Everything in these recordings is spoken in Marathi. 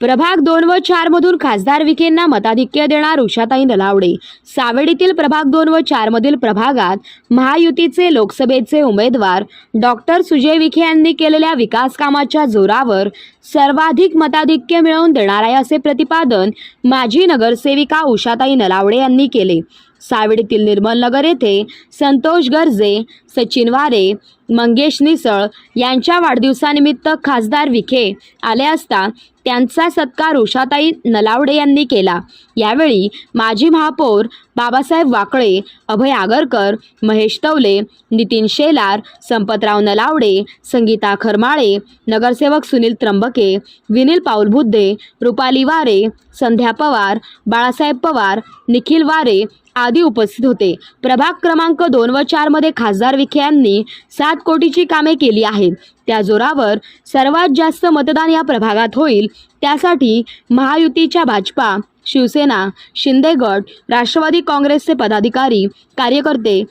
प्रभाग दोन व चार मधून खासदार विखेंना मताधिक्य देणार उषाताई नलावडे. सावेडीतील प्रभाग दोन व चार मधील प्रभागात महायुतीचे लोकसभेचे उमेदवार डॉक्टर सुजय विखे यांनी केलेल्या विकास कामाच्या जोरावर सर्वाधिक मताधिक्य मिळवून देणार आहे असे प्रतिपादन माजी नगरसेविका उषाताई नलावडे यांनी केले. सावडीतील निर्मलनगर येथे संतोष गर्जे सचिन वारे मंगेश निसळ यांच्या वाढदिवसानिमित्त खासदार विखे आले असता त्यांचा सत्कार उषाताई नलावडे यांनी केला. यावेळी माजी महापौर बाबासाहेब वाकळे अभय आगरकर महेश तवले नितीन शेलार संपतराव नलावडे संगीता खरमाळे नगरसेवक सुनील त्र्यंबके विनील पाऊल बुद्धे रुपाली वारे संध्या पवार बाळासाहेब पवार निखिल वारे आदी उपस्थित होते. प्रभाग क्रमांक दोन व चारमध्ये खासदार विखे यांनी सात कोटीची कामे केली आहेत. त्या जोरावर सर्वात जास्त मतदान या प्रभागात होईल. त्यासाठी महायुतीच्या भाजपा शिवसेना शिंदे गट राष्ट्रवादी काँग्रेसचे पदाधिकारी कार्यकर्ते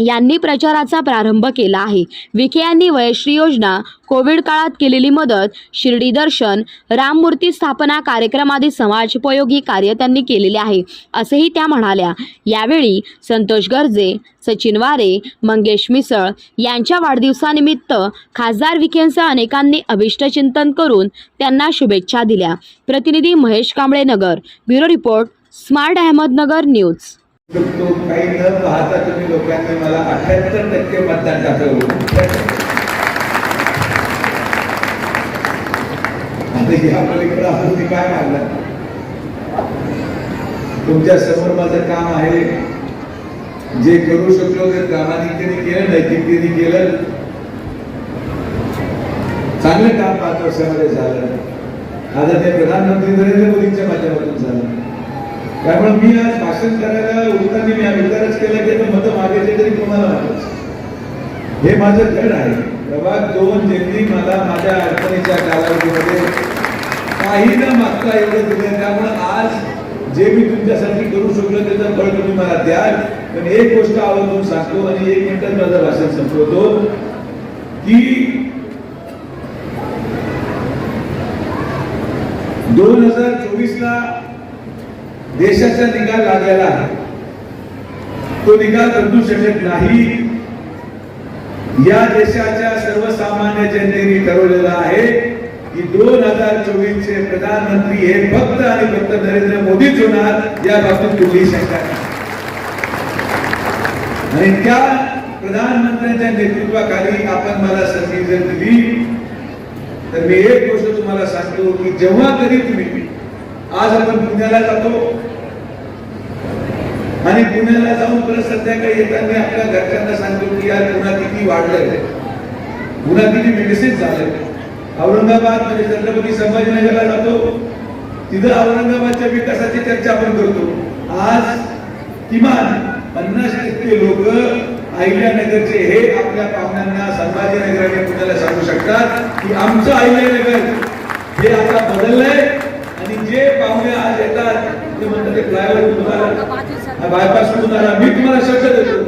यांनी प्रचाराचा प्रारंभ केला आहे. विखे यांनी वयश्री योजना कोविड काळात केलेली मदत शिर्डी दर्शन राममूर्ती स्थापना कार्यक्रम आदी समाजोपयोगी कार्य त्यांनी केलेले आहे असेही त्या म्हणाल्या. यावेळी संतोष गर्जे सचिन वारे मंगेश मिसळ यांच्या वाढदिवसानिमित्त खासदार विखेंसह अनेकांनी अभिष्टचिंतन करून त्यांना शुभेच्छा दिल्या. प्रतिनिधी Mahesh Kamble Nagar bureau report smart Ahmednagar news. तो काही न पाहता तुम्ही लोकांनी मला अठ्याहत्तर टक्के मतदान टाकलं आता या पलीकडे आपण काय मागलं तुमच्यासमोर माझं काम आहे. जे करू शकलो ते प्रामाणिकतेने केलं नैतिकतेने केलं. चांगलं काम पाच वर्षामध्ये झालं. आता ते प्रधानमंत्री नरेंद्र मोदींच्या माध्यमातून झालं. त्यामुळे मी आज शासन करायला उठताना मी विचारच केला की मत मागायचे तरी कोणाला मागायचं? हे माझं धड आहे. प्रभाग दोन ज्यांनी मला माझ्या अडचणीच्या कालावधीमध्ये काही न मागता एवढं दिलं त्यामुळे आज जे मी तुमच्यासाठी करू शकलो त्याचं फळ तुम्ही मला द्याल. पण एक गोष्ट आवडून सांगतो आणि एक मिनिटात माझं भाषण संपवतो की दोन हजार चोवीस ला देशाचा निकाल लागलेला आहे. तो निकाल बदलू शकत नाही. या देशाच्या सर्वसामान्य जनतेने ठरवलेला आहे की दोन हजार चोवीस चे प्रधानमंत्री हे फक्त आणि फक्त नरेंद्र मोदीच होणार या बाबतीत कुठलीही शंका नाही. आणि त्या प्रधानमंत्र्यांच्या नेतृत्वाखाली आपण मला संधी जर दिली तर मी एक गोष्ट तुम्हाला सांगतो की जेव्हा कधी तुम्ही आज आपण पुण्याला जातो. आणि पुण्याला जाऊन परत संध्याकाळी येताना आपल्या घरच्यांना सांगतो की यार पुन्हा किती वाढलंय. पुन्हा किती विकसित झालंय. औरंगाबाद म्हणजे छत्रपती संभाजीनगरला जातो. तिथं औरंगाबादच्या विकासाची चर्चा आपण करतो. आज किमान पन्नास टक्के लोक अहिल्यानगरचे हे आपल्या पाहुण्यांना संभाजीनगर आणि पुण्याला सांगू शकतात की आमचं अहिल्यानगर हे आता बदललंय. जे पाहुणे आज येतात ते म्हणतात ते फ्लायओव्हर तुम्हाला. बायपास तुम्हाला मी तुम्हाला शब्द देतो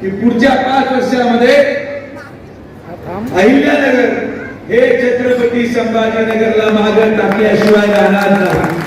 की पुढच्या पाच वर्षामध्ये अहिल्यानगर हे छत्रपती संभाजीनगरला मागं टाकल्याशिवाय राहणार नाही.